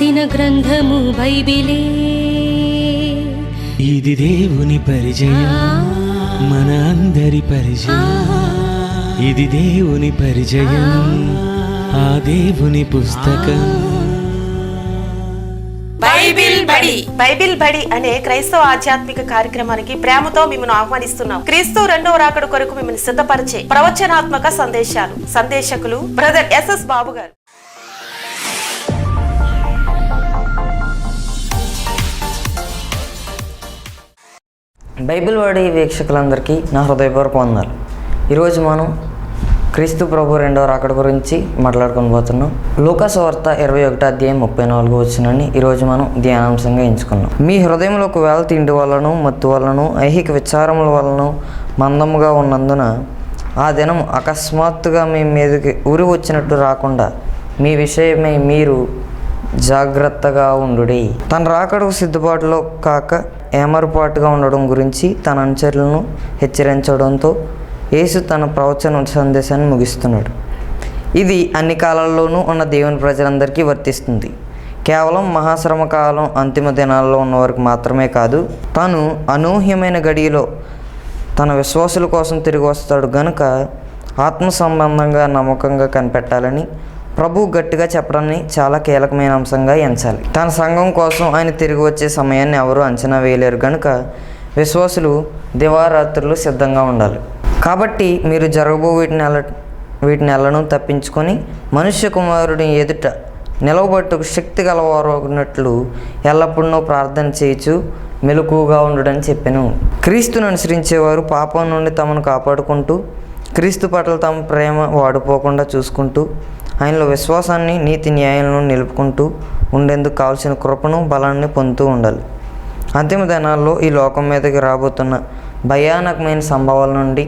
రాసిన గ్రంథము బైబిలే. ఇది దేవుని పరిచయం మన అందరి పరిచయం. ఇది దేవుని పరిచయం ఆ. దేవుని పుస్తకం. బైబిల్ బడి. బైబిల్ బడి అనే క్రైస్తవ ఆధ్యాత్మిక కార్యక్రమానికి ప్రేమతో మిమ్మల్ని ఆహ్వానిస్తున్నాం. క్రీస్తు రెండవ రాకడ కొరకు మిమ్మల్ని సిద్ధపరిచే ప్రవచనాత్మక సందేశాలు. సందేశకులు బ్రదర్ ఎస్ఎస్ బాబు గారు. బైబిల్ వాడి వీక్షకులందరికీ నా హృదయపూర్వక వందనాలు. ఈరోజు మనం క్రీస్తు ప్రభు రెండవ రాకడ గురించి మాట్లాడుకొని పోతున్నాం. లూకాస్ వార్త ఇరవై ఒకటి అధ్యాయం ముప్పై నాలుగు వచ్చినని ఈరోజు మనం ధ్యానాంశంగా ఎంచుకున్నాం. మీ హృదయంలో ఒకవేళ తిండి వలన మత్తు వలన ఐహిక విచారముల వలన మందముగా ఉన్నందున ఆ దినం అకస్మాత్తుగా మీ మీదకి ఉరి వచ్చినట్టు రాకుండా మీ విషయమై మీరు జాగ్రత్తగా ఉండుడి. తన రాకడకు సిద్ధపాటులో కాక ఏమరపాటుగా ఉండడం గురించి తన అనుచరులను హెచ్చరించడంతో యేసు తన ప్రవచన సందేశాన్ని ముగిస్తున్నాడు. ఇది అన్ని కాలాల్లోనూ ఉన్న దేవుని ప్రజలందరికీ వర్తిస్తుంది. కేవలం మహాశ్రమ కాలం అంతిమ దినాల్లో ఉన్నవారికి మాత్రమే కాదు తాను అనూహ్యమైన గడియలో తన విశ్వాసుల కోసం తిరిగి వస్తాడు గనుక ఆత్మ సంబంధంగా నమ్మకంగా కనిపెట్టాలని ప్రభు గట్టిగా చెప్పడాన్ని చాలా కీలకమైన అంశంగా ఎంచాలి. తన సంఘం కోసం ఆయన తిరిగి వచ్చే సమయాన్ని ఎవరూ అంచనా వేయలేరు. కనుక విశ్వాసులు దివారాత్రులు సిద్ధంగా ఉండాలి. కాబట్టి మీరు జరగబో వీటిని ఎల వీటిని ఎల్లడం తప్పించుకొని మనుష్య కుమారుడిని ఎదుట నిలవబట్టుకు శక్తి గలవారున్నట్లు ఎల్లప్పుడూ ప్రార్థన చేయొచ్చు మెలకుగా ఉండడని చెప్పాను. క్రీస్తును అనుసరించేవారు పాపం నుండి తమను కాపాడుకుంటూ క్రీస్తు పట్ల తమ ప్రేమ వాడిపోకుండా చూసుకుంటూ ఆయనలో విశ్వాసాన్ని నీతి న్యాయాలను నిలుపుకుంటూ ఉండేందుకు కావాల్సిన కృపను బలాన్ని పొందుతూ ఉండాలి. అంతిమ దినాల్లో ఈ లోకం మీదకి రాబోతున్న భయానకమైన సంభవాల నుండి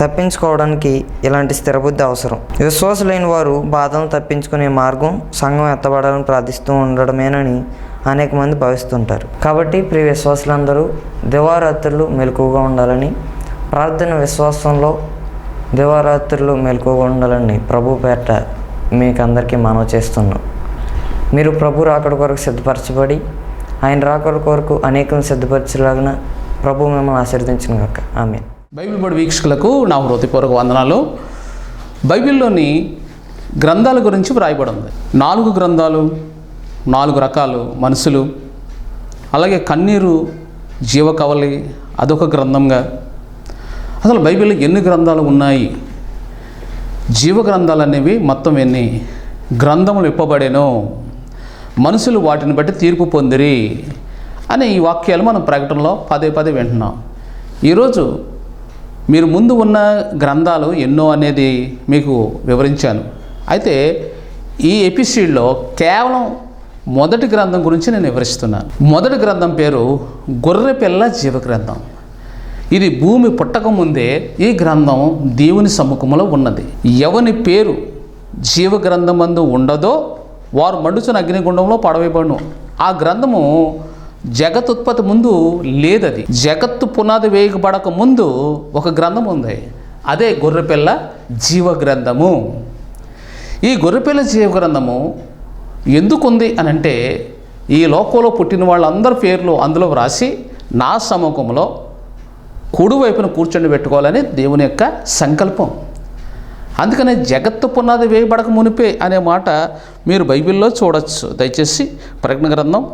తప్పించుకోవడానికి ఇలాంటి స్థిరబుద్ధి అవసరం. విశ్వాసులైన వారు బాధలను తప్పించుకునే మార్గం సంఘం ఎత్తబడాలని ప్రార్థిస్తూ ఉండడమేనని అనేక మంది భావిస్తుంటారు. కాబట్టి ప్రియ విశ్వాసులందరూ దివారాత్రులు మెలకువగా ఉండాలని ప్రార్థన విశ్వాసంలో దివారాత్రులు మెలకువగా ఉండాలని ప్రభు పేట మీకు అందరికీ మనవి చేస్తున్నాం. మీరు ప్రభు రాకడ కొరకు సిద్ధపరచబడి ఆయన రాకడ కొరకు అనేకలను సిద్ధపరచలాగిన ప్రభు మిమ్మల్ని ఆశీర్వదించిన కాక ఆమె బైబిల్ బడి వీక్షకులకు నా హృదయపూర్వక వందనాలు. బైబిల్లోని గ్రంథాల గురించి వ్రాయబడి ఉంది. నాలుగు గ్రంథాలు నాలుగు రకాలు మనుషులు అలాగే కన్నీరు జీవకవలి అదొక గ్రంథంగా అసలు బైబిల్లో ఎన్ని గ్రంథాలు ఉన్నాయి? జీవ గ్రంథాలు అనేవి మొత్తం ఎన్ని? గ్రంథములు ఇప్పబడేనో మనుషులు వాటిని బట్టి తీర్పు పొందిరి అనే ఈ వాక్యాలు మనం ప్రకటనలో పదే పదే వింటున్నాం. ఈరోజు మీరు ముందు ఉన్న గ్రంథాలు ఎన్నో అనేది మీకు వివరించాను. అయితే ఈ ఎపిసోడ్లో కేవలం మొదటి గ్రంథం గురించి నేను వివరిస్తున్నాను. మొదటి గ్రంథం పేరు గొర్రెపిల్ల జీవ గ్రంథం ఇది భూమి పుట్టకముందే ఈ గ్రంథం దేవుని సముఖంలో ఉన్నది. ఎవని పేరు జీవ గ్రంథమందు ఉండదో వారు మండుచున్న అగ్నిగుండంలో పడవేయబడును ఆ గ్రంథము జగత్ ఉత్పత్తి ముందు లేదది. జగత్తు పునాది వేయబడక ముందు ఒక గ్రంథం ఉంది. అదే గొర్రెపిల్ల జీవ గ్రంథము ఈ గొర్రెపిల్ల జీవ గ్రంథము ఎందుకుంది అని అంటే ఈ లోకంలో పుట్టిన వాళ్ళందరి పేర్లు అందులో వ్రాసి నా సముఖంలో కుడివైపున కూర్చొని పెట్టుకోవాలని దేవుని యొక్క సంకల్పం. అందుకనే జగత్తు పునాది వేయబడక మునిపే అనే మాట మీరు బైబిల్లో చూడవచ్చు దయచేసి ప్రజ్ఞ గ్రంథం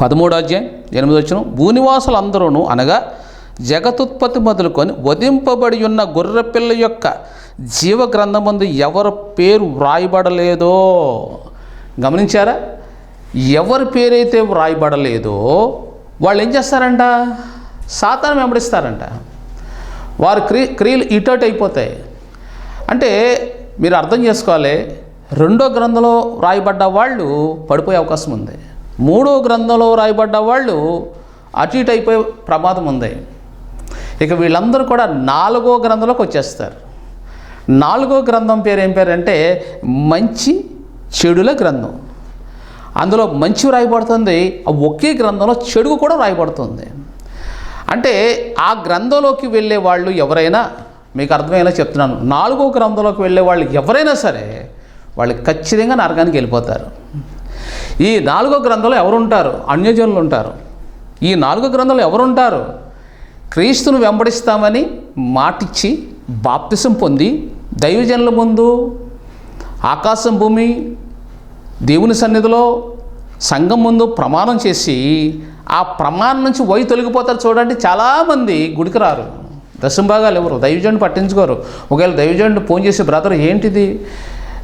పదమూడు అధ్యాయం ఎనిమిది వచ్చిన భూనివాసులందరూ అనగా జగతుత్పత్తి మొదలుకొని వధింపబడి ఉన్న గొర్రెపిల్ల యొక్క జీవ గ్రంథమందు ఎవరి పేరు వ్రాయబడలేదో? గమనించారా? ఎవరి పేరైతే వ్రాయబడలేదో వాళ్ళు ఏం చేస్తారంట? సాతాను వెంబడిస్తారంట. వారు క్రీ క్రియలు ఇటోటి అయిపోతాయి. అంటే మీరు అర్థం చేసుకోవాలి రెండో గ్రంథంలో రాయబడ్డ వాళ్ళు పడిపోయే అవకాశం ఉంది. మూడో గ్రంథంలో రాయబడ్డ వాళ్ళు అటు ఇటు అయిపోయే ప్రమాదం ఉంది. ఇక వీళ్ళందరూ కూడా నాలుగో గ్రంథంలోకి వచ్చేస్తారు. నాలుగో గ్రంథం పేరు ఏం పేరంటే మంచి చెడుల గ్రంథం. అందులో మంచి రాయబడుతుంది ఒకే గ్రంథంలో చెడు కూడా రాయబడుతుంది అంటే ఆ గ్రంథంలోకి వెళ్ళే వాళ్ళు ఎవరైనా మీకు అర్థమయ్యేలా చెప్తున్నాను నాలుగో గ్రంథంలోకి వెళ్ళే వాళ్ళు ఎవరైనా సరే వాళ్ళు ఖచ్చితంగా నరకానికి వెళ్ళిపోతారు. ఈ నాలుగో గ్రంథంలో ఎవరుంటారు? అన్యజనులు ఉంటారు. ఈ నాలుగో గ్రంథంలో ఎవరుంటారు? క్రీస్తును వెంబడిస్తామని మాటిచ్చి బాప్తిసం పొంది దైవజనుల ముందు ఆకాశం భూమి దేవుని సన్నిధిలో సంఘం ముందు ప్రమాణం చేసి ఆ ప్రమాణం నుంచి వై తొలగిపోతారు చూడండి చాలామంది గుడికి రారు దశంభాగాలు ఎవరు? దైవజనుడు పట్టించుకోరు. ఒకవేళ దైవజనుడు ఫోన్ చేసి బ్రదర్ ఏంటిది?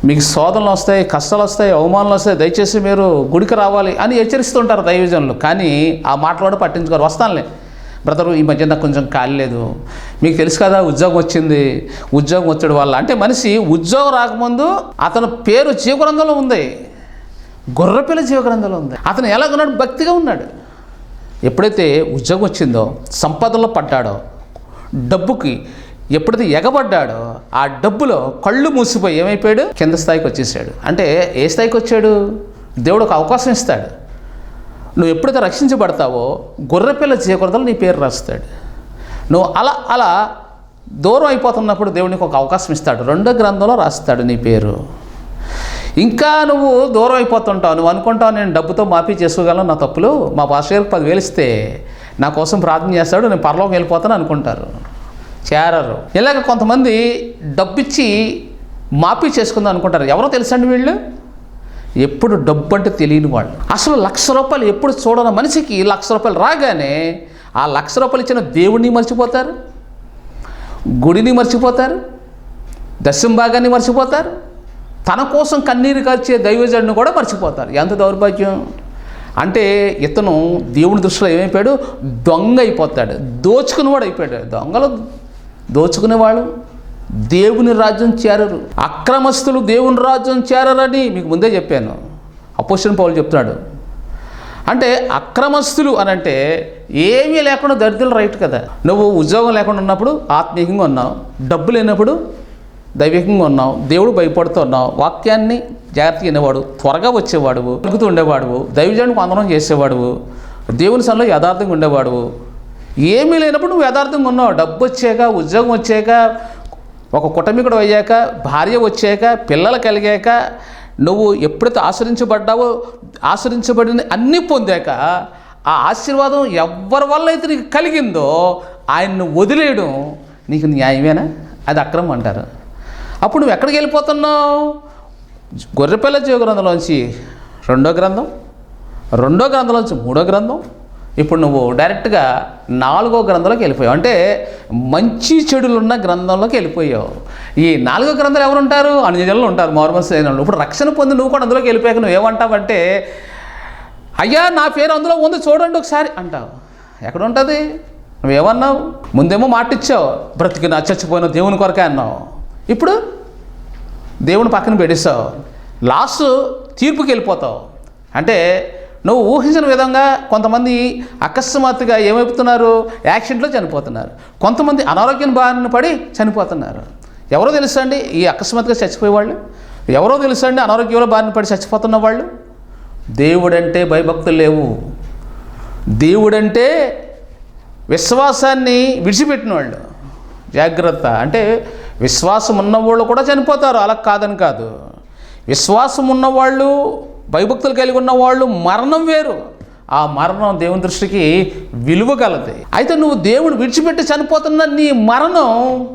మీకు శోధనలు వస్తాయి కష్టాలు వస్తాయి అవమానాలు వస్తాయి దయచేసి మీరు గుడికి రావాలి అని హెచ్చరిస్తుంటారు దైవజనులు. కానీ ఆ మాట్లాడు పట్టించుకోరు. వస్తానులే. బ్రదరు ఈ మధ్య నాకు కొంచెం ఖాళీ లేదు. మీకు తెలుసు కదా ఉద్యోగం వచ్చింది. ఉద్యోగం వచ్చడం వల్ల. అంటే మనిషి ఉద్యోగం రాకముందు అతని పేరు చీకురంగంలో ఉంది. గొర్రెపిల్ల జీవగ్రంథంలో ఉంది. అతను ఎలాగున్నాడు? భక్తిగా ఉన్నాడు. ఎప్పుడైతే ఉద్యోగం వచ్చిందో సంపదలో పడ్డాడో డబ్బుకి ఎప్పుడైతే ఎగబడ్డాడో ఆ డబ్బులో కళ్ళు మూసిపోయి ఏమైపోయాడు? కింద స్థాయికి వచ్చేసాడు. అంటే ఏ స్థాయికి వచ్చాడు? దేవుడు ఒక అవకాశం ఇస్తాడు. నువ్వు ఎప్పుడైతే రక్షించబడతావో గొర్రెపిల్ల జీవగ్రంథంలో నీ పేరు రాస్తాడు. నువ్వు అలా అలా దూరం అయిపోతున్నప్పుడు దేవునికి ఒక అవకాశం ఇస్తాడు. రెండో గ్రంథంలో రాస్తాడు నీ పేరు. ఇంకా నువ్వు దూరం అయిపోతుంటావు. నువ్వు అనుకుంటావు నేను డబ్బుతో మాఫీ చేసుకోగలను నా తప్పులు. మా పాస్టర్ గారికి పదివేలు ఇస్తే నా కోసం ప్రార్థన చేస్తాడు నేను పరలోకి వెళ్ళిపోతాను అనుకుంటారు. చేరరు. ఇలాగ కొంతమంది డబ్బిచ్చి మాఫీ చేసుకుందాం అనుకుంటారు. ఎవరో తెలుసండి వీళ్ళు? ఎప్పుడు డబ్బు అంటే తెలియని వాళ్ళు. అసలు లక్ష రూపాయలు ఎప్పుడు చూడని మనిషికి లక్ష రూపాయలు రాగానే ఆ లక్ష రూపాయలు ఇచ్చిన దేవుడిని మర్చిపోతారు? గుడిని మర్చిపోతారు? దశంభాగాన్ని మర్చిపోతారు? తన కోసం కన్నీరు కార్చే దైవజనుని కూడా మర్చిపోతారు. ఎంత దౌర్భాగ్యం? అంటే ఇతను దేవుని దృష్టిలో ఏమైపోయాడు? దొంగ అయిపోతాడు. దోచుకునేవాడు అయిపోయాడు. దొంగలు దోచుకునేవాళ్ళు దేవుని రాజ్యం చేరరు. అక్రమస్తులు దేవుని రాజ్యం చేరరని మీకు ముందే చెప్పాను. అపోషన్ పౌలు చెప్తున్నాడు. అంటే అక్రమస్తులు అని అంటే ఏమీ లేకుండా దరిద్రులు రైట్ కదా. నువ్వు ఉద్యోగం లేకుండా ఉన్నప్పుడు ఆత్మీయంగా ఉన్నావు. డబ్బు లేనప్పుడు దైవికంగా ఉన్నావు దేవుడు భయపడుతున్నావు వాక్యాన్ని జాగ్రత్తగా వినేవాడు త్వరగా వచ్చేవాడు పలుకుతూ ఉండేవాడు దైవజానికి వందనం చేసేవాడు దేవుని సన్నిలో యథార్థంగా ఉండేవాడు ఏమీ లేనప్పుడు నువ్వు యథార్థంగా ఉన్నావు. డబ్బు వచ్చాక ఉద్యోగం వచ్చాక ఒక కుటుంబీకుడు అయ్యాక భార్య వచ్చాక పిల్లలు కలిగాక నువ్వు ఎప్పుడైతే ఆశ్రయించబడ్డావో ఆశ్రయించబడిన అన్నీ పొందాక ఆ ఆశీర్వాదం ఎవరి వల్ల అయితే నీకు కలిగిందో ఆయన్ని వదిలేయడం నీకు న్యాయమేనా? అది అక్రమం అంటారు. అప్పుడు నువ్వు ఎక్కడికి వెళ్ళిపోతున్నావు? గొర్రెపిల్ల జీవ గ్రంథంలోంచి రెండో గ్రంథం రెండో గ్రంథంలోంచి మూడో గ్రంథం ఇప్పుడు నువ్వు డైరెక్ట్గా నాలుగో గ్రంథంలోకి వెళ్ళిపోయావు. అంటే మంచి చెడులు ఉన్న గ్రంథంలోకి వెళ్ళిపోయావు. ఈ నాలుగో గ్రంథాలు ఎవరు ఉంటారు అన్యజనులు ఉంటారు మార్మల్స్ అయిన వాళ్ళు ఇప్పుడు రక్షణ పొంది నువ్వు కూడా అందులోకి వెళ్ళిపోయాక నువ్వు ఏమంటావంటే అయ్యా నా పేరు అందులో ఉంది చూడండి ఒకసారి అంటావు. ఎక్కడ ఉంటుంది నువ్వేమన్నావు? ముందేమో మాట ఇచ్చావు బ్రతికి నా చచ్చిపోయిన దేవుని కొరకే అన్నావు. ఇప్పుడు దేవుని పక్కన పెట్టేస్తావు. లాస్ట్ తీర్పుకి వెళ్ళిపోతావు. అంటే నువ్వు ఊహించిన విధంగా కొంతమంది అకస్మాత్తుగా ఏమైపోతున్నారు? యాక్సిడెంట్లో చనిపోతున్నారు. కొంతమంది అనారోగ్యం బారిన పడి చనిపోతున్నారు. ఎవరో తెలుసా అండి ఈ అకస్మాత్తుగా చచ్చిపోయేవాళ్ళు? ఎవరో తెలుసా అండి అనారోగ్యంలో బారిన పడి చచ్చిపోతున్న వాళ్ళు? దేవుడంటే భయభక్తులు లేవు. దేవుడంటే విశ్వాసాన్ని విడిచిపెట్టిన వాళ్ళు జాగ్రత్త. అంటే విశ్వాసం ఉన్నవాళ్ళు కూడా చనిపోతారు. అలా కాదని కాదు. విశ్వాసం ఉన్నవాళ్ళు భయభక్తులు కలిగి ఉన్నవాళ్ళు మరణం వేరు. ఆ మరణం దేవుని దృష్టికి విలువ కలది అయితే నువ్వు దేవుడు విడిచిపెట్టి చనిపోతున్న నీ మరణం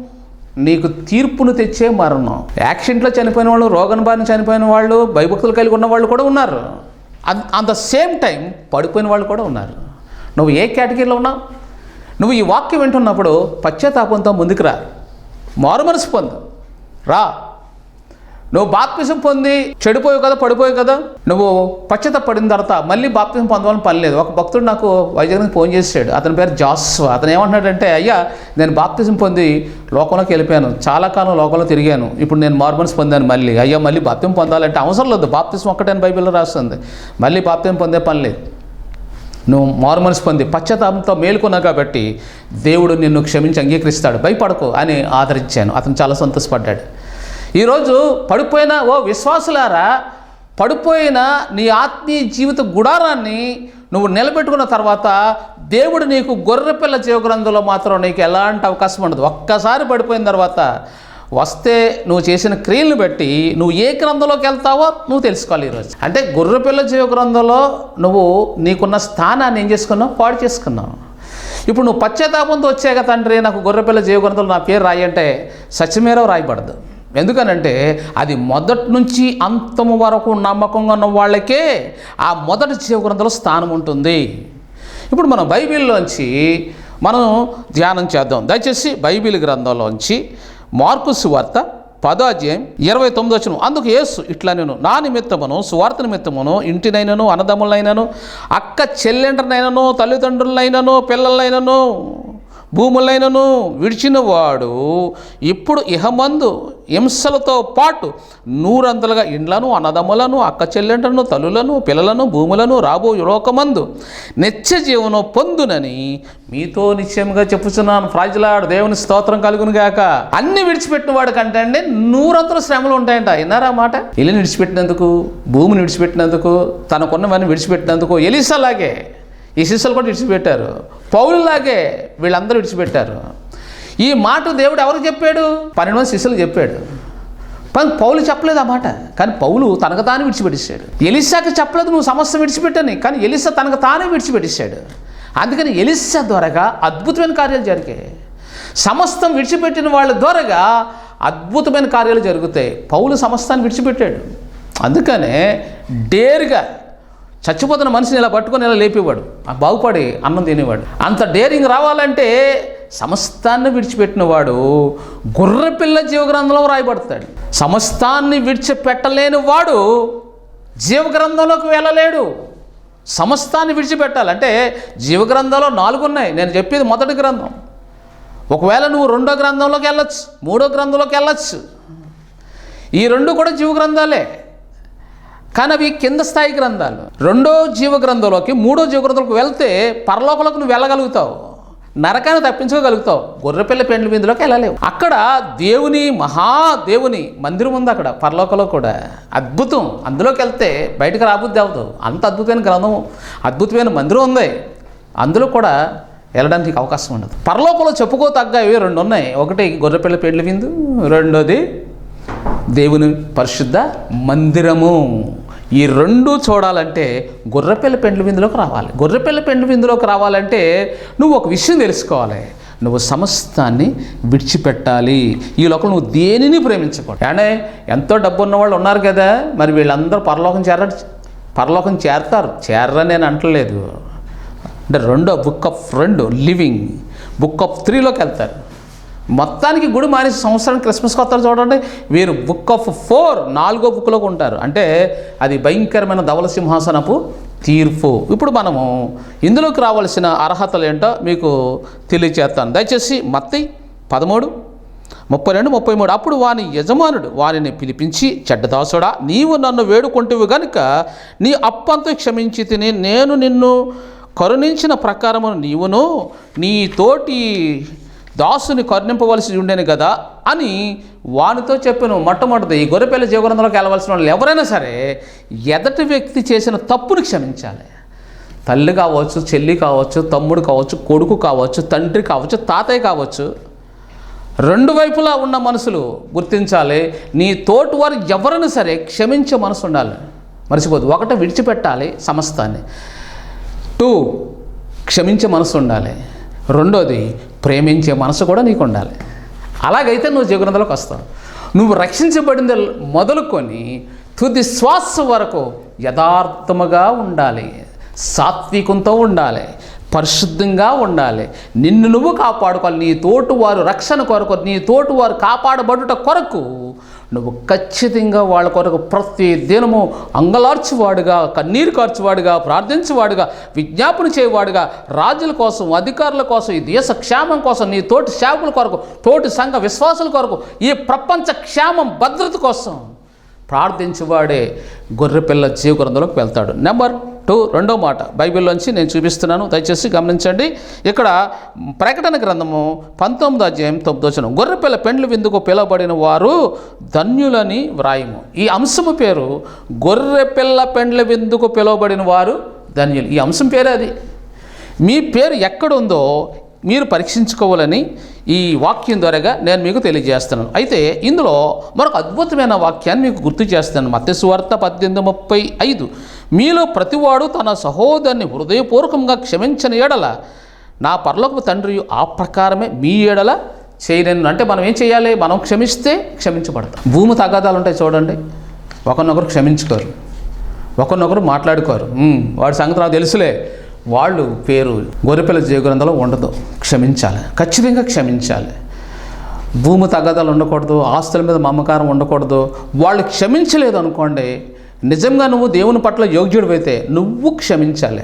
నీకు తీర్పును తెచ్చే మరణం. యాక్సిడెంట్లో చనిపోయిన వాళ్ళు రోగన బారిన చనిపోయిన వాళ్ళు భయభక్తులు కలిగి ఉన్న వాళ్ళు కూడా ఉన్నారు. అట్ ద సేమ్ టైం పడిపోయిన వాళ్ళు కూడా ఉన్నారు. నువ్వు ఏ కేటగిరీలో ఉన్నావు? నువ్వు ఈ వాక్యం వింటున్నప్పుడు పశ్చాత్తాపంతో ముందుకు రా. మారు మనసు పొందు. రా. నువ్వు బాప్తిసం పొంది చెడిపోయావు కదా పడిపోయావు కదా నువ్వు పచ్చత పడిన తర్వాత మళ్ళీ బాప్తిసం పొందవాలని పని లేదు. ఒక భక్తుడు నాకు వైజాగ్ ఫోన్ చేసాడు అతని పేరు జాస్వా. అతను ఏమంటున్నాడంటే అయ్యా నేను బాప్తిసం పొంది లోకంలోకి వెళ్ళిపోయాను. చాలా కాలం లోకంలో తిరిగాను. ఇప్పుడు నేను మార్మన్స్ పొందాను మళ్ళీ. అయ్యా మళ్ళీ బాప్తిం పొందాలంటే అవసరం లేదు. బాప్తిసం ఒక్కటే బైబిల్లో రాస్తుంది. మళ్ళీ బాప్తిం పొందే పని లేదు. నువ్వు మారు పొంది పశ్చాత్తాపంతో మేలుకున్నావు కాబట్టి దేవుడు నిన్ను క్షమించి అంగీకరిస్తాడు. భయపడకు అని ఆదరించాను. అతను చాలా సంతోషపడ్డాడు. ఈరోజు పడిపోయిన ఓ విశ్వాసులారా పడిపోయిన నీ ఆత్మీయ జీవిత గుడారాన్ని నువ్వు నిలబెట్టుకున్న తర్వాత దేవుడు నీకు గొర్రెపిల్ల జీవగ్రంథంలో మాత్రం నీకు ఎలాంటి అవకాశం ఉండదు. ఒక్కసారి పడిపోయిన తర్వాత వస్తే నువ్వు చేసిన క్రియలను బట్టి నువ్వు ఏ గ్రంథంలోకి వెళ్తావో నువ్వు తెలుసుకోవాలి ఈరోజు. అంటే గొర్రెపిల్ల జీవ గ్రంథంలో నువ్వు నీకున్న స్థానాన్ని ఏం చేసుకున్నావు? పాడు చేసుకున్నావు. ఇప్పుడు నువ్వు పశ్చాత్తాపంతో వచ్చాక తండ్రి నాకు గొర్రెపిల్ల జీవ గ్రంథంలో నా పేరు రాయి అంటే సత్యమేరో రాయబడదు. ఎందుకనంటే అది మొదటి నుంచి అంతము వరకు నమ్మకంగా ఉన్న వాళ్ళకే ఆ మొదటి జీవ గ్రంథంలో స్థానం ఉంటుంది. ఇప్పుడు మనం బైబిల్లోంచి మనం ధ్యానం చేద్దాం. దయచేసి బైబిల్ గ్రంథంలోంచి మార్కు సువార్త పదాధ్యాయం ఇరవై తొమ్మిది వచ్చిన అందుకు యేసు ఇట్లా నేను నా నిమిత్తమును సువార్త నిమిత్తమును ఇంటినైనను అన్నదమ్ములైనను అక్క చెల్లెండ్రనైనను తల్లిదండ్రులైనను పిల్లలైనను భూములైనను విడిచినవాడు ఇప్పుడు ఇహమందు హింసలతో పాటు నూరంతలుగా ఇండ్లను అన్నదమ్ములను అక్క చెల్లెంటను తల్లులను పిల్లలను భూములను రాబో లోకమందు నిత్య జీవనం పొందునని మీతో నిశ్చయంగా చెప్పుచున్నాను. ఫ్రాజులాడు దేవుని స్తోత్రం కలుగును గాక. అన్ని విడిచిపెట్టిన వాడు కంటే అండి నూరంతలు శ్రమలు ఉంటాయంట. విన్నారా మాట? ఇల్లుని విడిచిపెట్టినందుకు భూమిని విడిచిపెట్టినందుకు తనకున్నవన్నీ విడిచిపెట్టినందుకు ఎలిసలాగే ఈ శిష్యులు కూడా విడిచిపెట్టారు. పౌరులాగే వీళ్ళందరూ విడిచిపెట్టారు. ఈ మాట దేవుడు ఎవరు చెప్పాడు? పన్నెండు మంది శిష్యులు చెప్పాడు. కానీ పౌలు చెప్పలేదు ఆ మాట. కానీ పౌలు తనకు తాను విడిచిపెట్టేశాడు. ఎలిసాకి చెప్పలేదు నువ్వు సమస్య విడిచిపెట్టని. కానీ ఎలిసా తనకు తానే విడిచిపెట్టేశాడు. అందుకని ఎలిసా ద్వారాగా అద్భుతమైన కార్యాలు జరిగాయి. సమస్తం విడిచిపెట్టిన వాళ్ళ ద్వారాగా అద్భుతమైన కార్యాలు జరుగుతాయి. పౌలు సమస్తాన్ని విడిచిపెట్టాడు. అందుకనే డేర్గా చచ్చిపోతున్న మనిషిని ఇలా పట్టుకొని ఇలా లేపేవాడు. ఆ బాగుపడి అన్నం తినేవాడు. అంత డేరింగ్ రావాలంటే సమస్తాన్ని విడిచిపెట్టినవాడు గుర్రపిల్ల జీవగ్రంథంలో రాయబడతాడు సమస్తాన్ని విడిచిపెట్టలేని వాడు జీవగ్రంథంలోకి వెళ్ళలేడు. సమస్తాన్ని విడిచిపెట్టాలి. అంటే జీవగ్రంథంలో నాలుగు ఉన్నాయి. నేను చెప్పేది మొదటి గ్రంథం. ఒకవేళ నువ్వు రెండో గ్రంథంలోకి వెళ్ళొచ్చు మూడో గ్రంథంలోకి వెళ్ళొచ్చు. ఈ రెండు కూడా జీవగ్రంథాలే. కానీ అవి కింద స్థాయి గ్రంథాలు. రెండో జీవ గ్రంథంలోకి మూడో జీవ గ్రంథంలోకి వెళ్తే పరలోకంలోకి నువ్వు వెళ్ళగలుగుతావు. నరకాన్ని తప్పించుకోగలుగుతావు. గొర్రెపిల్ల పెండ్ల బిందులోకి వెళ్ళలేవు. అక్కడ దేవుని మహాదేవుని మందిరం ఉంది అక్కడ పరలోకంలో కూడా. అద్భుతం. అందులోకి వెళ్తే బయటకు రాబుద్ది అవ్వదు అంత అద్భుతమైన గ్రంథం అద్భుతమైన మందిరం ఉంది. అందులో కూడా వెళ్ళడానికి అవకాశం ఉండదు. పరలోకంలో చెప్పుకోతగ్గవి రెండు ఉన్నాయి. ఒకటి గొర్రెపిల్ల పెండ్ల విందు రెండోది దేవుని పరిశుద్ధ మందిరము. ఈ రెండు చూడాలంటే గొర్రెపిల్ల పెండ్ల విందులోకి రావాలి. గొర్రెపిల్ల పెండ్ల విందులోకి రావాలంటే నువ్వు ఒక విషయం తెలుసుకోవాలి. నువ్వు సమస్తాన్ని విడిచిపెట్టాలి. ఈ లోకం నువ్వు దేనిని ప్రేమించకూడదు. అంటే ఎంతో డబ్బు ఉన్న వాళ్ళు ఉన్నారు కదా మరి వీళ్ళందరూ పరలోకం చేర పరలోకం చేరతారు. చేరని నేను అంటలేదు. అంటే రెండో బుక్ ఆఫ్ రెండు లివింగ్ బుక్ ఆఫ్ త్రీలోకి వెళ్తారు. మొత్తానికి గుడి మానేసి సంవత్సరానికి క్రిస్మస్ కొత్తలు చూడండి. వీరు బుక్ ఆఫ్ ఫోర్ నాలుగో బుక్లోకి ఉంటారు. అంటే అది భయంకరమైన ధవల సింహాసనపు తీర్పు. ఇప్పుడు మనము ఇందులోకి రావాల్సిన అర్హతలు ఏంటో మీకు తెలియచేస్తాను. దయచేసి మత్తి పదమూడు ముప్పై రెండు ముప్పై మూడు. అప్పుడు వాని యజమానుడు వారిని పిలిపించి చెడ్డదాసుడా నీవు నన్ను వేడుకుంటువు గనుక నీ అప్పంతో క్షమించి తిని నేను నిన్ను కరుణించిన ప్రకారము నీవును నీ తోటి దాసుని కరుణింపవలసి ఉండేను కదా అని వానితో చెప్పాను మొట్టమొదటి ఈ గొర్రెపిల్ల జీవగ్రంథంలోకి వెళ్ళవలసిన వాళ్ళు ఎవరైనా సరే ఎదటి వ్యక్తి చేసిన తప్పుని క్షమించాలి. తల్లి కావచ్చు చెల్లి కావచ్చు తమ్ముడు కావచ్చు కొడుకు కావచ్చు తండ్రి కావచ్చు తాతయ్య కావచ్చు రెండు వైపులా ఉన్న మనసులు గుర్తించాలి. నీ తోటి వారు ఎవరైనా సరే క్షమించే మనసు ఉండాలి. మర్చిపోదు ఒకటి విడిచిపెట్టాలి సమస్తాన్ని. టూ క్షమించే మనసు ఉండాలి. రెండోది ప్రేమించే మనసు కూడా నీకు ఉండాలి అలాగైతే నువ్వు జీవగ్రంథంలోకి వస్తావు. నువ్వు రక్షించబడింది మొదలుకొని తుది శ్వాస వరకు యథార్థముగా ఉండాలి. సాత్వికంతో ఉండాలి. పరిశుద్ధంగా ఉండాలి. నిన్ను నువ్వు కాపాడుకోవాలి. నీ తోటి వారు రక్షణ కొరకు నీ తోటి వారు కాపాడబడుట కొరకు నువ్వు ఖచ్చితంగా వాళ్ళ కొరకు ప్రతి దినము అంగలార్చువాడుగా కన్నీరు కార్చువాడుగా ప్రార్థించేవాడుగా విజ్ఞాపన చేయవాడుగా రాజుల కోసం అధికారుల కోసం ఈ దేశ క్షేమం కోసం నీ తోటి సేవకుల కొరకు తోటి సంఘ విశ్వాసుల కొరకు ఈ ప్రపంచ క్షేమం భద్రత కోసం ప్రార్థించేవాడే గొర్రెపిల్ల జీవగ్రంథంలోకి వెళ్తాడు. నెంబర్ టూ రెండో మాట బైబిల్లోంచి నేను చూపిస్తున్నాను. దయచేసి గమనించండి. ఇక్కడ ప్రకటన గ్రంథము పంతొమ్మిది అధ్యాయం తొమ్మిది వచ్చిన గొర్రెపిల్ల పెండ్లు విందుకు పిలువబడిన వారు ధన్యులని వ్రాయము. ఈ అంశము పేరు గొర్రెపిల్ల పెండ్ల విందుకు పిలువబడిన వారు ధన్యులు. ఈ అంశం పేరే అది. మీ పేరు ఎక్కడుందో మీరు పరీక్షించుకోవాలని ఈ వాక్యం ద్వారాగా నేను మీకు తెలియజేస్తున్నాను. అయితే ఇందులో మరొక అద్భుతమైన వాక్యాన్ని మీకు గుర్తు చేస్తాను. మత్స్యవార్త పద్దెనిమిది ముప్పై ఐదు. మీలో ప్రతివాడు తన సహోదరుని హృదయపూర్వకంగా క్షమించని ఎడల నా పరలోకపు తండ్రి ఆ ప్రకారమే మీ ఎడల చేయలేను. అంటే మనం ఏం చేయాలి? మనం క్షమిస్తే క్షమించబడతాం. భూమి తగాదాలు ఉంటాయి చూడండి. ఒకరినొకరు క్షమించుకోరు. ఒకరినొకరు మాట్లాడుకోరు. వాడి సంగతి నాకు తెలుసులే. వాళ్ళు పేరు గొర్రెపిల్ల జయగ్రంథంలో ఉండదు. క్షమించాలి. ఖచ్చితంగా క్షమించాలి. భూమి తగ్గదాలు ఉండకూడదు ఆస్తుల మీద మమకారం ఉండకూడదు. వాళ్ళు క్షమించలేదు అనుకోండి నిజంగా నువ్వు దేవుని పట్ల యోగ్యుడివైతే నువ్వు క్షమించాలి.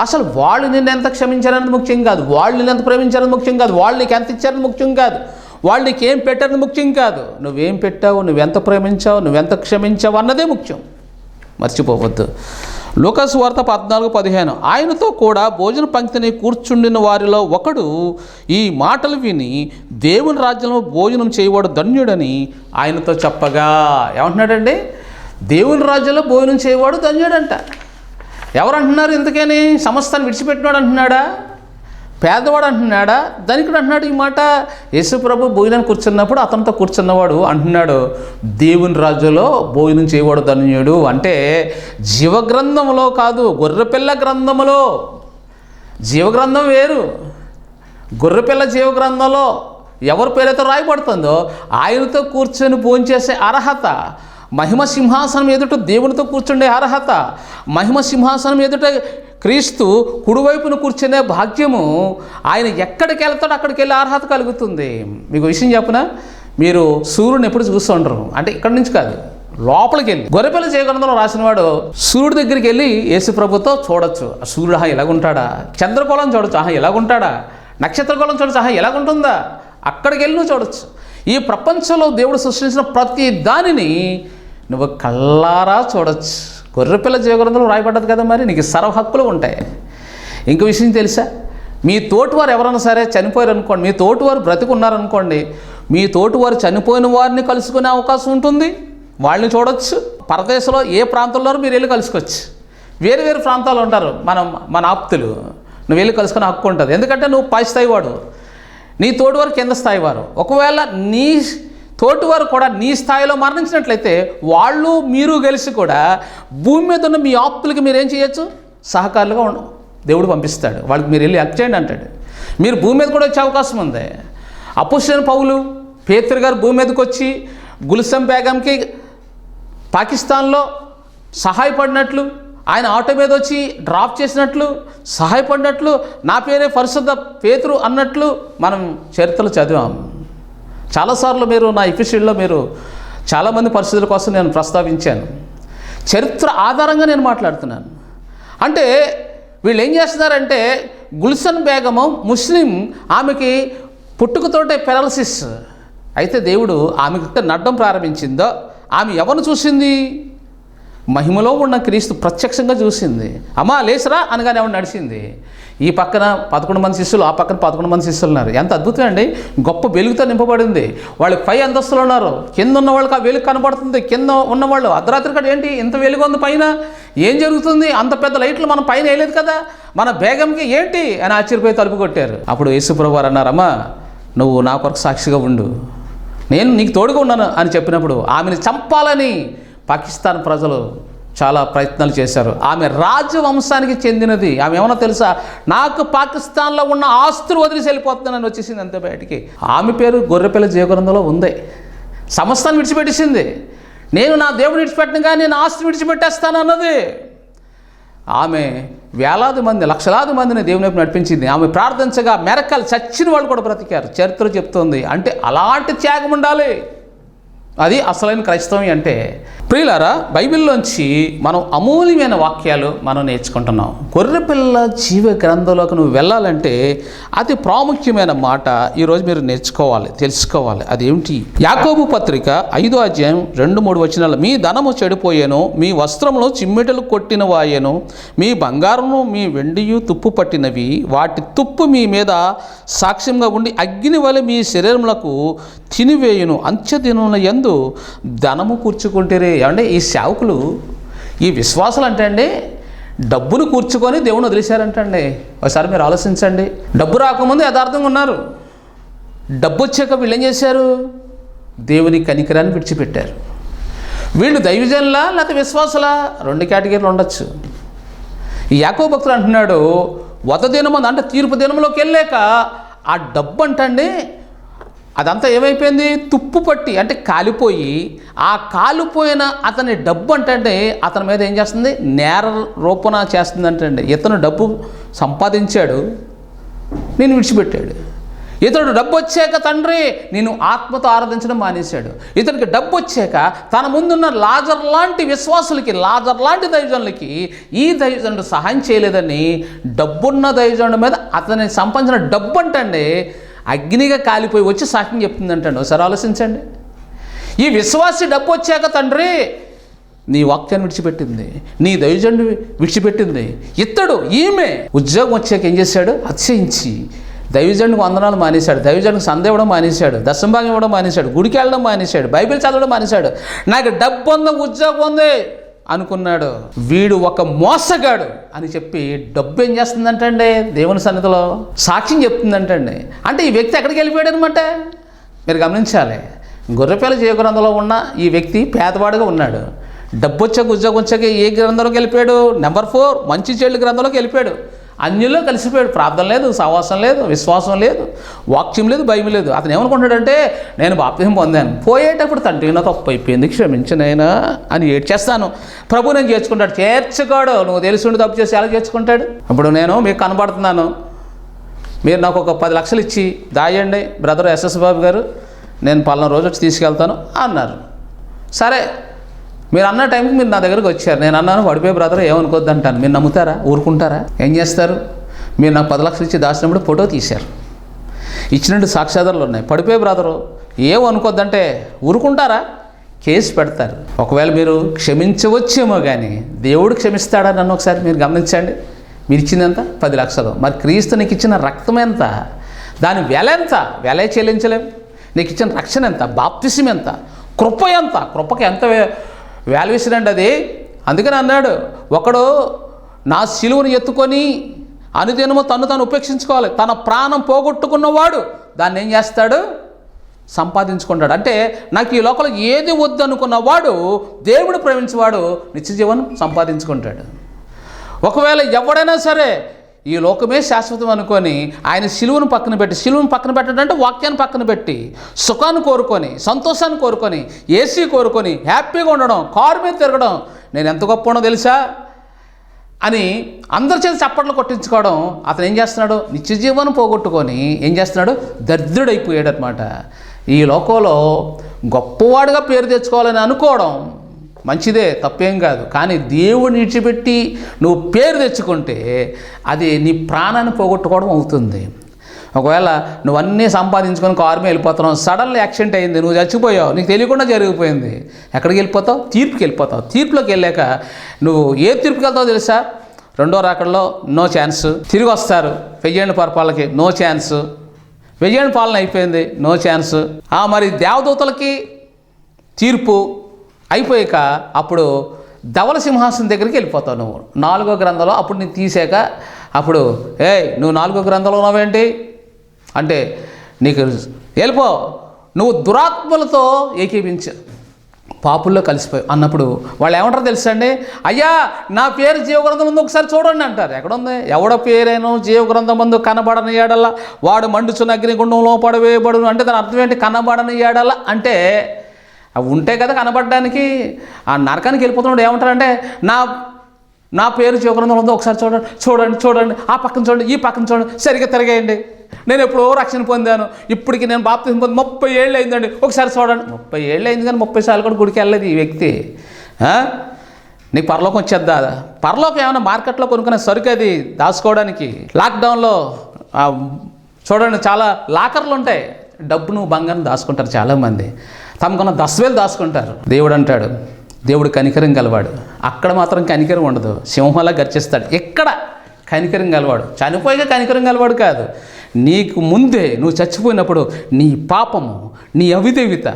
అసలు వాళ్ళు నిన్ను ఎంత క్షమించారన్నది ముఖ్యం కాదు. వాళ్ళు నిన్ను ఎంత ప్రేమించారని ముఖ్యం కాదు. వాళ్ళు నీకు ఎంత ఇచ్చారని ముఖ్యం కాదు. వాళ్ళు నీకు ఏం పెట్టారని ముఖ్యం కాదు. నువ్వేం పెట్టావు నువ్వెంత ప్రేమించావు నువ్వెంత క్షమించావు అన్నదే ముఖ్యం. మర్చిపోవద్దు. లూకాసు వార్త పద్నాలుగు పదిహేను. ఆయనతో కూడా భోజన పంక్తిని కూర్చుండిన వారిలో ఒకడు ఈ మాటలు విని దేవుని రాజ్యంలో భోజనం చేయవాడు ధన్యుడని ఆయనతో చెప్పగా ఏమంటున్నాడండి? దేవుని రాజ్యంలో భోజనం చేయవాడు ధన్యుడంట. ఎవరంటున్నారు ఇంతకేని? ఇంతకని విడిచిపెట్టినాడు అంటున్నాడా పేదవాడు అంటున్నాడా? ధనికుడు అంటున్నాడు ఈ మాట. యేసుప్రభు భోజనం కూర్చున్నప్పుడు అతనితో కూర్చున్నవాడు అంటున్నాడు దేవుని రాజులో భోజనం చేయవాడు ధన్యుడు. అంటే జీవగ్రంథంలో కాదు గొర్రెపిల్ల గ్రంథములో. జీవగ్రంథం వేరు. గొర్రెపిల్ల జీవగ్రంథంలో ఎవరి పేరైతే రాయబడుతుందో ఆయనతో కూర్చొని భోంచేసే అర్హత మహిమ సింహాసనం ఎదుట దేవునితో కూర్చుండే అర్హత మహిమ సింహాసనం ఎదుట క్రీస్తు కుడివైపున కూర్చునే భాగ్యము ఆయన ఎక్కడికి వెళ్తాడో అక్కడికి వెళ్ళే అర్హత కలుగుతుంది. మీకు విషయం చెప్పనా? మీరు సూర్యుని ఎప్పుడు చూస్తుండరు? అంటే ఇక్కడి నుంచి కాదు లోపలికి వెళ్ళి. గొర్రెపిల్ల చేయగలంలో రాసినవాడు సూర్యుడి దగ్గరికి వెళ్ళి యేసు ప్రభుతో చూడొచ్చు. ఆ సూర్యుడు ఆహా ఎలాగుంటాడా? చంద్రకోళం చూడొచ్చు. ఆహా ఎలాగుంటాడా? నక్షత్రకోళం చూడొచ్చు. ఆహా ఎలాగుంటుందా? అక్కడికి వెళ్ళి నువ్వు చూడొచ్చు. ఈ ప్రపంచంలో దేవుడు సృష్టించిన ప్రతి దానిని నువ్వు కళ్ళారా చూడొచ్చు. గొర్రెపిల్ల జీవగ్రంథంలో రాయబడ్డది కదా మరి నీకు సర్వ హక్కులు ఉంటాయి. ఇంకో విషయం తెలుసా? మీ తోటివారు ఎవరైనా సరే చనిపోయారు అనుకోండి మీ తోటివారు బ్రతికున్నారనుకోండి మీ తోటివారు చనిపోయిన వారిని కలుసుకునే అవకాశం ఉంటుంది. వాళ్ళని చూడొచ్చు. పరదేశంలో ఏ ప్రాంతంలో మీరు వెళ్ళి కలుసుకోవచ్చు. వేరు వేరు ప్రాంతాలు ఉంటారు మనం మన ఆప్తులు. నువ్వు వెళ్ళి కలుసుకునే హక్కు ఉంటుంది. ఎందుకంటే నువ్వు పై స్థాయి వాడు. నీ తోటివారు కింద స్థాయి వారు. ఒకవేళ నీ తోటివారు కూడా నీ స్థాయిలో మరణించినట్లయితే వాళ్ళు మీరు కలిసి కూడా భూమి మీద ఉన్న మీ ఆప్తులకి మీరు ఏం చేయొచ్చు? సహకారులుగా ఉండవు దేవుడు పంపిస్తాడు. వాళ్ళకి మీరు వెళ్ళి హెల్ప్ చేయండి అంటాడు. మీరు భూమి మీద కూడా వచ్చే అవకాశం ఉంది. అపుష్యన్ పౌలు పేతురు గారు భూమి మీదకి వచ్చి గుల్సం బేగంకి పాకిస్తాన్లో సహాయపడినట్లు ఆయన ఆటో మీద వచ్చి డ్రాప్ చేసినట్లు సహాయపడినట్లు నా పేరే పరిశుద్ధ పేతురు అన్నట్లు మనం చరిత్రలు చదివాం. చాలాసార్లు మీరు నా ఎపిసోడ్లో మీరు చాలామంది పరిస్థితుల కోసం నేను ప్రస్తావించాను. చరిత్ర ఆధారంగా నేను మాట్లాడుతున్నాను. అంటే వీళ్ళు ఏం చేస్తున్నారంటే గుల్సన్ బేగము ముస్లిం ఆమెకి పుట్టుకతోటే పెరాలసిస్. అయితే దేవుడు ఆమెకి నడ్డం ప్రారంభించిందో ఆమె ఎవరిని చూసింది? మహిమలో ఉన్న క్రీస్తు ప్రత్యక్షంగా చూసింది. అమ్మా లేసరా అనగానే ఆవిడ నడిచింది. ఈ పక్కన పదకొండు మంది శిష్యులు ఆ పక్కన పదకొండు మంది శిష్యులు ఉన్నారు. ఎంత అద్భుతం అండి. గొప్ప వెలుగుతో నింపబడింది. వాళ్ళు పై అంతస్తులు ఉన్నారు. కింద ఉన్న వాళ్ళకి ఆ వెలుగు కనబడుతుంది. కింద ఉన్నవాళ్ళు అర్ధరాత్రి కాడ ఏంటి? ఇంత వెలుగు ఉంది పైన. ఏం జరుగుతుంది? అంత పెద్ద లైట్లు మనం పైన వేయలేదు కదా. మన బేగంకి ఏంటి? అని ఆశ్చర్యపోయి తలుపు కొట్టారు. అప్పుడు యేసుప్రభు వారు అన్నారమ్మా నువ్వు నా కొరకు సాక్షిగా ఉండు. నేను నీకు తోడుగా ఉన్నాను అని చెప్పినప్పుడు ఆమెను చంపాలని పాకిస్తాన్ ప్రజలు చాలా ప్రయత్నాలు చేశారు. ఆమె రాజవంశానికి చెందినది. ఆమె ఏమన్నా తెలుసా? నాకు పాకిస్తాన్లో ఉన్న ఆస్తులు వదిలేసి వెళ్ళిపోతున్నానని వచ్చేసింది అంతే బయటికి. ఆమె పేరు గొర్రెపిల్ల జీవగ్రంథంలో ఉంది. సమస్తాన్ని విడిచిపెట్టేసింది. నేను నా దేవుడు విడిచిపెట్టనుగా నేను ఆస్తులు విడిచిపెట్టేస్తాను అన్నది. ఆమె వేలాది మంది లక్షలాది మందిని దేవుని వైపు నడిపించింది. ఆమె ప్రార్థించగా మెరకలు చచ్చిన వాళ్ళు కూడా బ్రతికారు. చరిత్ర చెప్తోంది. అంటే అలాంటి త్యాగం ఉండాలి. అది అసలైన క్రైస్తవం అంటే ప్రియులారా బైబిల్లోంచి మనం అమూల్యమైన వాక్యాలు మనం నేర్చుకుంటున్నాం. గొర్రెపిల్ల జీవ గ్రంథంలోకి నువ్వు వెళ్ళాలంటే అతి ప్రాముఖ్యమైన మాట ఈరోజు మీరు నేర్చుకోవాలి తెలుసుకోవాలి. అదేమిటి? యాకోబు పత్రిక ఐదో అధ్యాయం రెండు మూడు వచనాలు మీ ధనము చెడిపోయేను మీ వస్త్రములు చిమ్మెటలు కొట్టిన వాయను మీ బంగారము మీ వెండియు తుప్పు పట్టినవి వాటి తుప్పు మీ మీద సాక్ష్యంగా ఉండి అగ్ని వలె మీ శరీరములకు తినివేయును. అంత్యదినముల యందు ధనము కూర్చుకుంటేరే ఏమంటే ఈ సేవకులు ఈ విశ్వాసాలు అంటే అండి డబ్బును కూర్చుకొని దేవుని వదిలేశారంటండి. ఒకసారి మీరు ఆలోచించండి. డబ్బు రాకముందు యథార్థంగా ఉన్నారు. డబ్బు వచ్చాక వీళ్ళు ఏం చేశారు? దేవుని కనికరాన్ని విడిచిపెట్టారు. వీళ్ళు దైవజనులా లేకపోతే విశ్వాసులా? రెండు కేటగిరీలు ఉండొచ్చు. యాకో భక్తులు అంటున్నాడు వత దినము అంటే తీర్పు దినంలోకి వెళ్ళాక ఆ డబ్బు అంటండి అదంతా ఏమైపోయింది? తుప్పు పట్టి అంటే కాలిపోయి ఆ కాలిపోయిన అతని డబ్బు అంటే అతని మీద ఏం చేస్తుంది? నేర రూపణ చేస్తుంది అంటే ఇతను డబ్బు సంపాదించాడు నేను విడిచిపెట్టాడు. ఇతడు డబ్బు వచ్చాక తండ్రి నేను ఆత్మతో ఆరాధించడం మానేశాడు. ఇతనికి డబ్బు వచ్చాక తన ముందున్న లాజర్ లాంటి విశ్వాసులకి లాజర్ లాంటి దైవజనులకి ఈ దైవజనుడు సహాయం చేయలేదని డబ్బున్న దైవజనుడి మీద అతని సంపాదించిన డబ్బు అంటండి అగ్నిగా కాలిపోయి వచ్చి సాక్ష్యం చెప్తుందంటాడు ఒకసారి ఆలోచించండి. ఈ విశ్వాసి డబ్బు వచ్చాక తండ్రి నీ వాక్యాన్ని విడిచిపెట్టింది. నీ దైవజండు విడిచిపెట్టింది. ఇత్తడు ఈమె. ఉద్యోగం వచ్చాక ఏం చేశాడు? అత్యయించి దైవజండుకు వందనాలు మానేశాడు. దైవజండుకు సంద ఇవ్వడం మానేశాడు. దశంభాగం ఇవ్వడం మానేశాడు. గుడికి వెళ్ళడం మానేశాడు. బైబిల్ చదవడం మానేశాడు. నాకు డబ్బు ఉంది ఉద్యోగం ఉంది. అనుకున్నాడు. వీడు ఒక మోసగాడు అని చెప్పి డబ్బు ఏం చేస్తుందంటండి దేవుని సన్నిధిలో? సాక్ష్యం చెప్తుందంటండి. అంటే ఈ వ్యక్తి ఎక్కడికి వెళ్ళిపోయాడు అనమాట మీరు గమనించాలి. గొర్రెపిల్ల జీవ గ్రంథంలో ఉన్న ఈ వ్యక్తి పేదవాడుగా ఉన్నాడు. డబ్బు వచ్చాక ఉద్యోగం వచ్చాక ఏ గ్రంథంలోకి వెళ్ళిపోయాడు? నెంబర్ ఫోర్ మంచి చెల్లి గ్రంథంలోకి వెళ్ళిపోయాడు. అన్యుల్లో కలిసిపోయాడు. ప్రార్థన లేదు సహవాసం లేదు విశ్వాసం లేదు వాక్యం లేదు భయం లేదు. అతను ఏమనుకుంటాడంటే నేను బాప్తిహం పొందాను. పోయేటప్పుడు తండ్రి నా తప్పు అయిపోయింది క్షమించినైనా అని ఏడ్చేస్తాను. ప్రభు నేను చేర్చుకుంటాడు. చేర్చుకోడు. నువ్వు తెలిసి తప్పు చేసి ఎలా చేర్చుకుంటాడు? అప్పుడు నేను మీకు కనబడుతున్నాను. మీరు నాకు ఒక పది లక్షలు ఇచ్చి దాయండి. బ్రదర్ ఎస్ఎస్ బాబు గారు నేను పలానా రోజు వచ్చి తీసుకెళ్తాను అన్నారు. సరే మీరు అన్న టైంకి మీరు నా దగ్గరకు వచ్చారు. నేను అన్నాను పడిపోయి బ్రదర్ ఏమనుకోద్దు అంటాను మీరు నమ్ముతారా? ఊరుకుంటారా? ఏం చేస్తారు? మీరు నాకు పది లక్షలు ఇచ్చి దాచినప్పుడు ఫోటో తీశారు. ఇచ్చినట్టు సాక్ష్యాధారాలు ఉన్నాయి. పడిపోయి బ్రదరు ఏమనుకోద్దంటే ఊరుకుంటారా? కేసు పెడతారు. ఒకవేళ మీరు క్షమించవచ్చేమో కానీ దేవుడు క్షమిస్తాడా నన్ను ఒకసారి మీరు గమనించండి. మీరు ఇచ్చింది పది లక్షలు. మరి క్రీస్తు నీకు ఇచ్చిన రక్తం ఎంత? దాని వెల ఎంత? వెలే చెల్లించలేం. నీకు ఇచ్చిన రక్షణ ఎంత? బాప్తిసం ఎంత? కృప ఎంత? కృపకి ఎంత వాల్యుయేషన్ అండి అది. అందుకని అన్నాడు ఒకడు నా సిలువను ఎత్తుకొని అనుదినము తను తను ఉపేక్షించుకోవాలి. తన ప్రాణం పోగొట్టుకున్నవాడు దాన్ని ఏం చేస్తాడు? సంపాదించుకుంటాడు. అంటే నాకు ఈ లోకంలో ఏది వద్దు అనుకున్నవాడు దేవుడు ప్రేమించేవాడు నిత్య జీవనం సంపాదించుకుంటాడు. ఒకవేళ ఎవడైనా సరే ఈ లోకమే శాశ్వతం అనుకొని ఆయన సిలువను పక్కన పెట్టి సిలువను పక్కన పెట్టడం అంటే వాక్యాన్ని పక్కన పెట్టి సుఖాన్ని కోరుకొని సంతోషాన్ని కోరుకొని ఏసీ కోరుకొని హ్యాపీగా ఉండడం కారు మీద తిరగడం నేను ఎంత గొప్పనో తెలుసా? అని అందరి చేత చప్పట్లు కొట్టించుకోవడం అతను ఏం చేస్తున్నాడు? నిత్య జీవనం పోగొట్టుకొని ఏం చేస్తున్నాడు? దరిద్రుడైపోయాడు అనమాట ఈ లోకంలో గొప్పవాడుగా పేరు తెచ్చుకోవాలని అనుకోవడం మంచిదే తప్పేం కాదు. కానీ దేవుడిని విడిచిపెట్టి నువ్వు పేరు తెచ్చుకుంటే అది నీ ప్రాణాన్ని పోగొట్టుకోవడం అవుతుంది. ఒకవేళ నువ్వు అన్నీ సంపాదించుకొని కారు మీద వెళ్ళిపోతున్నావు సడన్ యాక్సిడెంట్ అయింది నువ్వు చచ్చిపోయావు నీకు తెలియకుండా జరిగిపోయింది. ఎక్కడికి వెళ్ళిపోతావు? తీర్పుకి వెళ్ళిపోతావు. తీర్పులోకి వెళ్ళాక నువ్వు ఏ తీర్పుకి వెళ్తావో తెలుసా? రెండో రాకడలో నో ఛాన్స్. తిరిగి వస్తారు. వెయ్యండి పరపాలకి నో ఛాన్స్. వెయ్యండి పాలన అయిపోయింది. No chance. ఆ మరి దేవదూతలకి తీర్పు. అయిపోయాక అప్పుడు ధవల సింహాసనం దగ్గరికి వెళ్ళిపోతావు నువ్వు. నాలుగో గ్రంథంలో అప్పుడు నేను తీసాక అప్పుడు ఏయ్ నువ్వు నాలుగో గ్రంథంలో ఉన్నావేంటి అంటే నీకు వెళ్ళిపో నువ్వు దురాత్మలతో ఏకీపించు పాపుల్లో కలిసిపోయి అన్నప్పుడు వాళ్ళు ఏమంటారు తెలుసా అండి? అయ్యా నా పేరు జీవగ్రంథం ముందు ఒకసారి చూడండి అంటారు. ఎక్కడుంది? ఎవడ పేరేనో జీవగ్రంథం ముందు కనబడని ఏడల వాడు మండుచున్న అగ్నిగుండంలో పడవేయబడును అంటే దాని అర్థం ఏంటి? కనబడని ఏడల అంటే అవి ఉంటే కదా కనబడడానికి. ఆ నరకానికి వెళ్ళిపోతున్నాడు ఏమంటారంటే నా నా పేరు జీవగ్రంథంలో ఉందో ఒకసారి చూడండి చూడండి చూడండి ఆ పక్కన చూడండి ఈ పక్కన చూడండి సరిగ్గా తిరగేయండి. నేను ఎప్పుడో రక్షణ పొందాను. ఇప్పటికి నేను బాప్తిజం పొంది ముప్పై ఏళ్ళు అయిందండి. ఒకసారి చూడండి. ముప్పై ఏళ్ళు అయింది కానీ ముప్పై సార్లు కూడా గుడికి వెళ్ళలేదు ఈ వ్యక్తి. నీకు పరలోకం వచ్చేద్దా? పరలోకం ఏమైనా మార్కెట్లో కొనుక్కునే సరుకు అది దాచుకోవడానికి? లాక్డౌన్లో చూడండి చాలా లాకర్లు ఉంటాయి. డబ్బును బంగారం దాచుకుంటారు చాలామంది. తమకున్న దశవేలు దాచుకుంటారు. దేవుడు అంటాడు దేవుడు కనికరం గలవాడు. అక్కడ మాత్రం కనికరం ఉండదు. సింహంలా గర్చిస్తాడు ఎక్కడ? కనికరం గలవాడు. చనిపోయిగా కనికరం గలవాడు కాదు. నీకు ముందే నువ్వు చచ్చిపోయినప్పుడు నీ పాపము నీ అవిదేవిత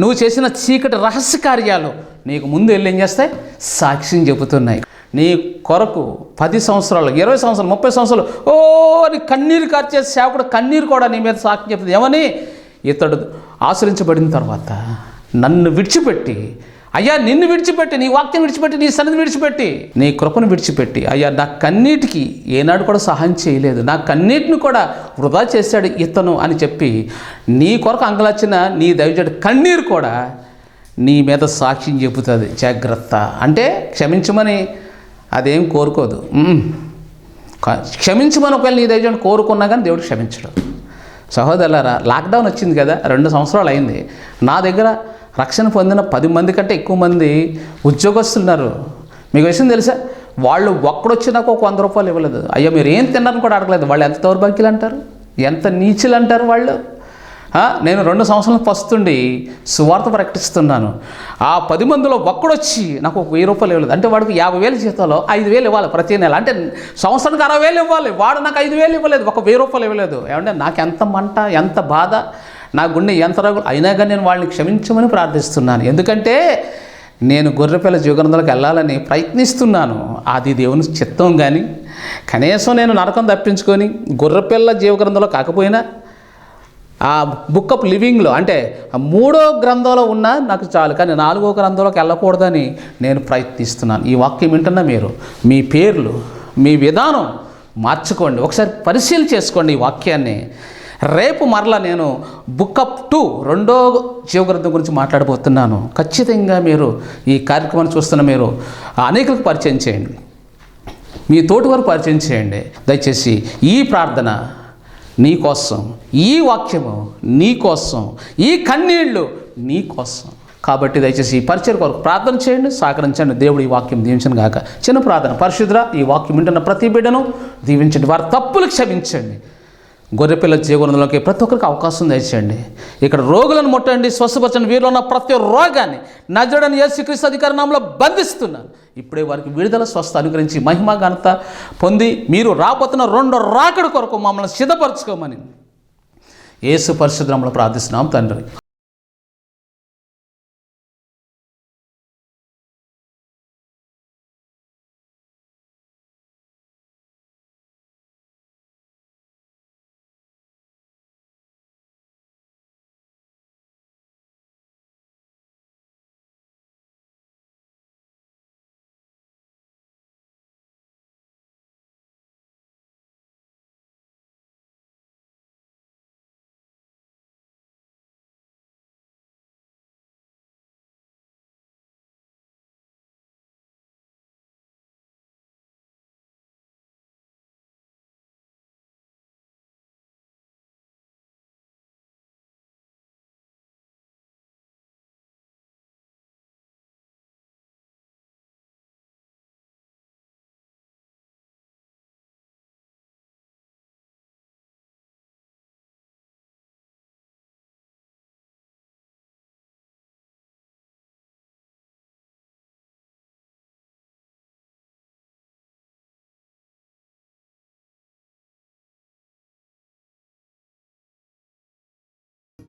నువ్వు చేసిన చీకటి రహస్య కార్యాలు నీకు ముందు వెళ్ళి ఏం చేస్తాయి? సాక్ష్యం చెబుతున్నాయి. నీ కొరకు పది సంవత్సరాలు ఇరవై సంవత్సరాలు ముప్పై సంవత్సరాలు ఓ నీ కన్నీరు కార్చే సేవకుడు కన్నీరు కూడా నీ మీద సాక్ష్యం చెప్తుంది ఏమని? ఇతడు ఆశ్రయించబడిన తర్వాత నన్ను విడిచిపెట్టి అయ్యా నిన్ను విడిచిపెట్టి నీ వాక్యం విడిచిపెట్టి నీ సన్నిధి విడిచిపెట్టి నీ కృపను విడిచిపెట్టి అయ్యా నా కన్నీటికి ఏనాడు కూడా సహాయం చేయలేదు నా కన్నీటిని కూడా వృధా చేశాడు ఇతను అని చెప్పి నీ కొరకు అంగలచ్చిన నీ దైవజుడు కన్నీరు కూడా నీ మీద సాక్ష్యం చెబుతుంది. జాగ్రత్త. అంటే క్షమించమని అదేం కోరుకోదు. క్షమించమని ఒకవేళ నీ దైవజుడు కోరుకున్నా కానీ దేవుడు క్షమించడు. సహోదరులారా లాక్డౌన్ వచ్చింది కదా రెండు సంవత్సరాలు అయింది. నా దగ్గర రక్షణ పొందిన పది మంది కంటే ఎక్కువ మంది ఉద్యోగస్తులు ఉన్నారు. మీకు విషయం తెలుసా? వాళ్ళు ఒక్కడొచ్చినాక ఒక వంద రూపాయలు ఇవ్వలేదు. అయ్యో మీరు ఏం తిన్నారని కూడా అడగలేదు. వాళ్ళు ఎంత దౌర్భాగ్యులు అంటారు? ఎంత నీచులు అంటారు వాళ్ళు? నేను రెండు సంవత్సరాలు పస్తుండి సువార్త ప్రకటిస్తున్నాను. ఆ పది మందిలో ఒక్కడొచ్చి నాకు ఒక వెయ్యి రూపాయలు ఇవ్వలేదు. అంటే వాడికి యాభై వేలు జీతంలో ఐదు వేలు ఇవ్వాలి ప్రతి నెల. అంటే సంవత్సరానికి అరవై వేలు ఇవ్వాలి. వాడు నాకు ఐదు వేలు ఇవ్వలేదు. ఒక వెయ్యి రూపాయలు ఇవ్వలేదు. ఏమంటే నాకు ఎంత మంట ఎంత బాధ నా గుండె ఎంత రగులు. అయినా కానీ నేను వాళ్ళని క్షమించమని ప్రార్థిస్తున్నాను. ఎందుకంటే నేను గొర్రెపిల్ల జీవగ్రంథాలకు వెళ్ళాలని ప్రయత్నిస్తున్నాను. అది దేవుని చిత్తం కానీ కనీసం నేను నరకం తప్పించుకొని గొర్రెపిల్ల జీవగ్రంథంలో కాకపోయినా ఆ బుక్ ఆఫ్ లివింగ్లో అంటే మూడో గ్రంథంలో ఉన్న నాకు చాలు కానీ నాలుగో గ్రంథంలోకి వెళ్ళకూడదని నేను ప్రయత్నిస్తున్నాను. ఈ వాక్యం వింటున్నా మీరు మీ పేర్లు మీ విధానం మార్చుకోండి. ఒకసారి పరిశీలన చేసుకోండి ఈ వాక్యాన్ని. రేపు మరలా నేను బుక్ అప్ టూ రెండో జీవగ్రంథం గురించి మాట్లాడబోతున్నాను. ఖచ్చితంగా మీరు ఈ కార్యక్రమాన్ని చూస్తున్న మీరు అనేకులకు పరిచయం చేయండి. మీ తోటి వారు పరిచయం చేయండి. దయచేసి ఈ ప్రార్థన నీ కోసం ఈ వాక్యము నీ కోసం ఈ కన్నీళ్ళు నీ కోసం కాబట్టి దయచేసి ఈ పరిచయం కొరకు ప్రార్థన చేయండి సహకరించండి. దేవుడు ఈ వాక్యం దీవించను గాక. చిన్న ప్రార్థన. పరిశుద్ర ఈ వాక్యం వింటున్న ప్రతి బిడ్డను దీవించండి. వారి తప్పులు క్షమించండి. గొర్రెపిల్ల జీవనంలోకి ప్రతి ఒక్కరికి అవకాశం తెచ్చండి ఇక్కడ రోగులను ముట్టండి స్వస్థపరచండి. వీరిలో ఉన్న ప్రతి రోగాన్ని నజడని యేసుక్రీస్తు అధికార నామంలో బంధిస్తున్నాను ఇప్పుడే వారికి విడుదల స్వస్థ అనుగ్రహించి మహిమ ఘనత పొంది మీరు రాబోతున్న రెండో రాకడ కొరకు మమ్మల్ని సిద్ధపరచుకోమని. యేసు పరిశుద్ధంలో ప్రార్థిస్తున్నాం తండ్రి.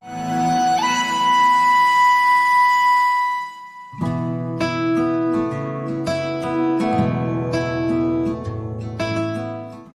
you.